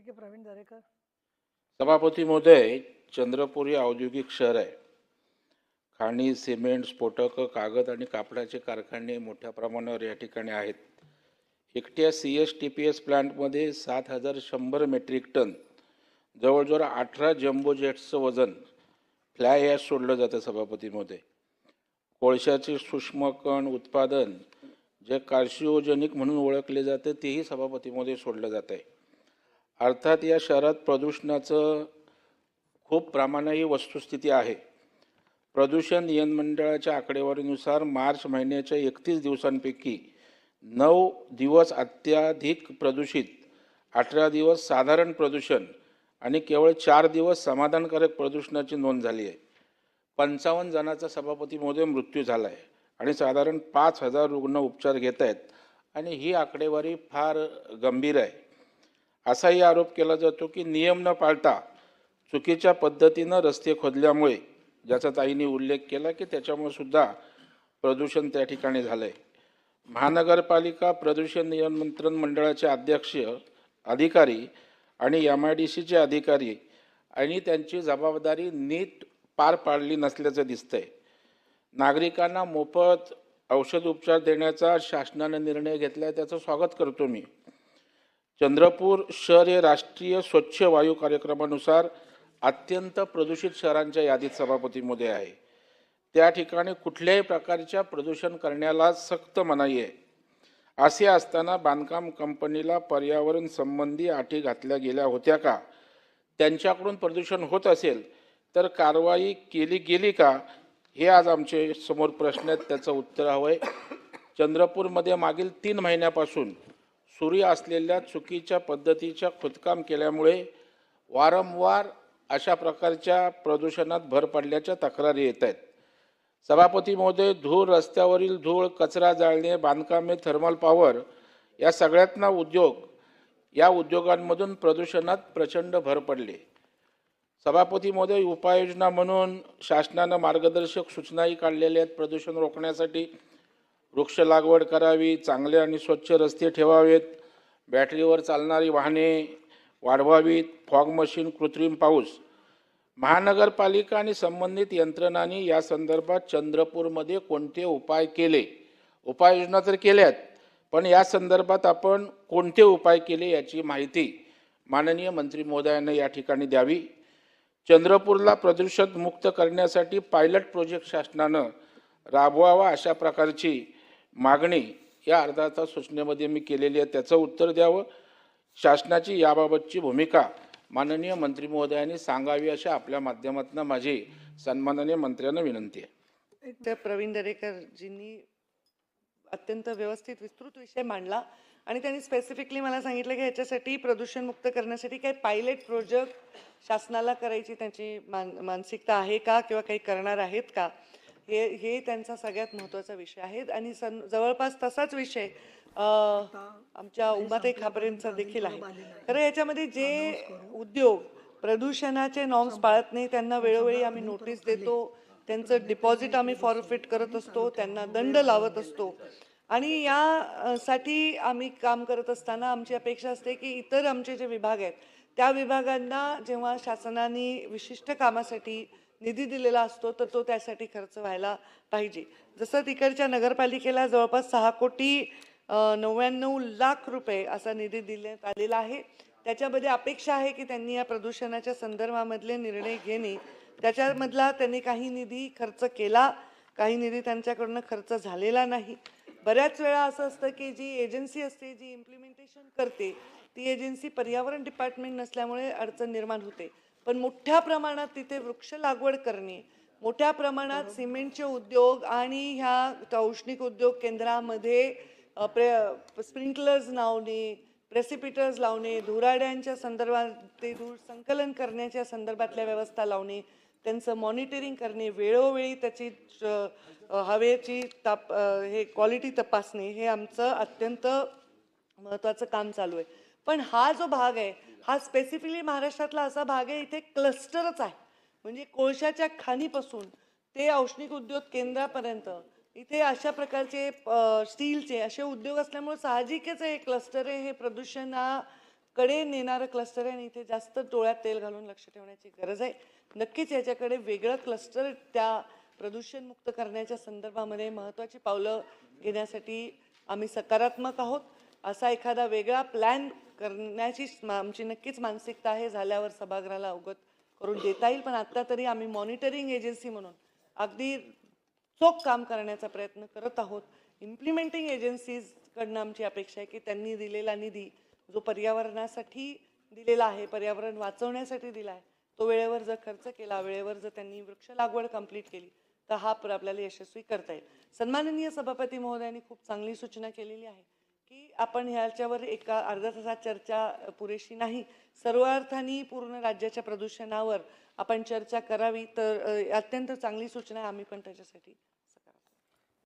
ठीक आहे प्रवीण दरेकर. सभापती महोदय चंद्रपूर हे औद्योगिक शहर आहे. खाणी सिमेंट स्फोटकं कागद आणि कापडाचे कारखाने मोठ्या प्रमाणावर या ठिकाणी आहेत. एकट्या C S T P S प्लांटमध्ये सात हजार शंभर मेट्रिक टन जवळजवळ अठरा जम्बो जेट्सचं वजन फ्लाय ॲश सोडलं जातं सभापतीमध्ये कोळशाचे सूक्ष्मकण उत्पादन जे कार्शिओजेनिक म्हणून ओळखले जाते तेही सभापतीमध्ये सोडलं जात आहे अर्थात या शहरात प्रदूषणाचं खूप प्रमाणे ही वस्तुस्थिती आहे. प्रदूषण नियन मंडळाच्या आकडेवारीनुसार मार्च महिन्याच्या एकतीस दिवसांपैकी नऊ दिवस अत्याधिक प्रदूषित अठरा दिवस साधारण प्रदूषण आणि केवळ चार दिवस समाधानकारक प्रदूषणाची नोंद झाली आहे. पंचावन्न जणांचा सभापती महोदय मृत्यू झाला आहे आणि साधारण पाच हजार रुग्ण उपचार घेत आहेत आणि ही आकडेवारी फार गंभीर आहे. असाही आरोप केला जातो की नियम न पाळता चुकीच्या पद्धतीनं रस्ते खोदल्यामुळे ज्याचा ताईंनी उल्लेख केला की त्याच्यामुळे सुद्धा प्रदूषण त्या ठिकाणी झालं आहे महानगरपालिका प्रदूषण नियंत्रण मंडळाचे अध्यक्ष अधिकारी आणि एम आय डी सीचे अधिकारी आणि त्यांची जबाबदारी नीट पार पाडली नसल्याचं दिसतंय. नागरिकांना मोफत औषध उपचार देण्याचा शासनाने निर्णय घेतला आहे त्याचं स्वागत करतो मी. चंद्रपूर शहर हे राष्ट्रीय स्वच्छ वायू कार्यक्रमानुसार अत्यंत प्रदूषित शहरांच्या यादीत सभापतीमध्ये आहे. त्या ठिकाणी कुठल्याही प्रकारच्या प्रदूषण करण्याला सक्त मनाई आहे. असे असताना बांधकाम कंपनीला पर्यावरण संबंधी अटी घातल्या गेल्या होत्या का? त्यांच्याकडून प्रदूषण होत असेल तर कारवाई केली गेली का? हे आज आमचे समोर प्रश्न आहेत त्याचं उत्तर हवं आहे चंद्रपूरमध्ये मागील तीन महिन्यापासून सुरू असलेल्या चुकीच्या पद्धतीच्या खोदकाम केल्यामुळे वारंवार अशा प्रकारच्या प्रदूषणात भर पडल्याच्या तक्रारी येत आहेत. सभापती महोदय धूळ रस्त्यावरील धूळ कचरा जाळणे बांधकामे थर्मल पॉवर या सगळ्यातना उद्योग या उद्योगांमधून प्रदूषणात प्रचंड भर पडले. सभापती महोदय उपाययोजना म्हणून शासनानं मार्गदर्शक सूचनाही काढलेल्या आहेत प्रदूषण रोखण्यासाठी. वृक्ष लागवड करावी चांगले आणि स्वच्छ रस्ते ठेवावेत. बॅटरीवर चालणारी वाहने वाढवावीत. फॉग मशीन कृत्रिम पाऊस. महानगरपालिका आणि संबंधित यंत्रणांनी या संदर्भात चंद्रपूरमध्ये कोणते उपाय केले? उपाययोजना तर केल्यात पण या संदर्भात आपण कोणते उपाय केले याची माहिती माननीय मंत्री महोदयांना या ठिकाणी द्यावी. चंद्रपूरला प्रदूषण मुक्त करण्यासाठी पायलट प्रोजेक्ट शासनानं राबवावा अशा प्रकारची मागणी या अर्धाचा सूचनेमध्ये मी केलेली आहे. त्याचं उत्तर द्यावं. शासनाची याबाबतची भूमिका माननीय मंत्री महोदयांनी सांगावी अशा आपल्या माध्यमातून माझी सन्माननीय मंत्र्यांना विनंती आहे. तर प्रवीण दरेकरजींनी अत्यंत व्यवस्थित विस्तृत विषय मांडला आणि त्यांनी स्पेसिफिकली मला सांगितलं की ह्याच्यासाठी प्रदूषणमुक्त करण्यासाठी काही पायलट प्रोजेक्ट शासनाला करायची त्यांची मान मानसिकता आहे का किंवा काही करणार आहेत का? हे हे त्यांचा सगळ्यात महत्त्वाचा विषय आहे आणि सन जवळपास तसाच विषय आमच्या उमाताई खापरेंचा देखील आहे. खरं याच्यामध्ये जे उद्योग प्रदूषणाचे नॉर्म्स पाळत नाही त्यांना वेळोवेळी आम्ही नोटीस देतो. त्यांचं डिपॉझिट आम्ही फॉरफिट करत असतो त्यांना दंड लावत असतो. आणि या अ, साठी आम्ही काम करत असताना आमची अपेक्षा असते की इतर आमचे जे विभाग आहेत त्या विभागांना जेव्हा शासनाने विशिष्ट कामासाठी निधी दिलेला असतो तर तो त्यासाठी खर्च व्हायला पाहिजे. जसं तिकडच्या नगरपालिकेला जवळपास सहा कोटी नव्याण्णव लाख रुपये असा निधी देण्यात आलेला आहे. त्याच्यामध्ये अपेक्षा आहे की त्यांनी या प्रदूषणाच्या संदर्भामधले निर्णय घेणे. त्याच्यामधला त्यांनी काही निधी खर्च केला काही निधी त्यांच्याकडनं खर्च झालेला नाही. बऱ्याच वेळा असं असतं की जी एजन्सी असते जी इम्प्लिमेंटेशन करते ती एजन्सी पर्यावरण डिपार्टमेंट नसल्यामुळे अडचण निर्माण होते. पण मोठ्या प्रमाणात तिथे वृक्ष लागवड करणे मोठ्या प्रमाणात सिमेंटचे उद्योग आणि ह्या औष्णिक उद्योग केंद्रामध्ये प्रे स्प्रिंकलर्स लावणे प्रेसिपिटर्स लावणे धुराड्यांच्या संदर्भात ते धूळ संकलन करण्याच्या संदर्भातल्या व्यवस्था लावणे त्यांचं मॉनिटरिंग करणे वेळोवेळी त्याची हवेची ताप हे क्वालिटी तपासणे हे आमचं अत्यंत महत्त्वाचं काम चालू आहे. पण हा जो भाग आहे हा स्पेसिफिकली महाराष्ट्रातला असा भाग आहे इथे क्लस्टरच आहे. म्हणजे कोळशाच्या खाणीपासून ते औष्णिक उद्योग केंद्रापर्यंत इथे अशा प्रकारचे स्टीलचे असे उद्योग असल्यामुळे साहजिकच आहे क्लस्टर आहे हे प्रदूषणाकडे नेणारं क्लस्टर आहे आणि इथे जास्त डोळ्यात तेल घालून लक्ष ठेवण्याची गरज आहे. नक्कीच याच्याकडे वेगळं क्लस्टर त्या प्रदूषणमुक्त करण्याच्या संदर्भामध्ये महत्त्वाची पावलं घेण्यासाठी आम्ही सकारात्मक आहोत. असा एखादा वेगळा प्लॅन करण्याची आमची नक्कीच मानसिकता आहे झाल्यावर सभागृहाला अवगत करून देता येईल. पण आत्ता तरी आम्ही मॉनिटरिंग एजन्सी म्हणून अगदी चोख काम करण्याचा प्रयत्न करत आहोत. इम्प्लिमेंटिंग एजन्सीजकडनं आमची अपेक्षा आहे की त्यांनी दिलेला निधी जो पर्यावरणासाठी दिलेला आहे पर्यावरण वाचवण्यासाठी दिला आहे तो वेळेवर जर खर्च केला वेळेवर जर त्यांनी वृक्ष लागवड कंप्लीट केली तर हा आपल्याला यशस्वी करता येईल. सन्माननीय सभापती महोदयांनी खूप चांगली सूचना केलेली आहे. की आपण ह्याच्यावर एका अर्धा तासात चर्चा पुरेशी नाही. सर्व अर्थाने पूर्ण राज्याच्या प्रदूषणावर आपण चर्चा करावी तर अत्यंत चांगली सूचना आहे आम्ही पण त्याच्यासाठी.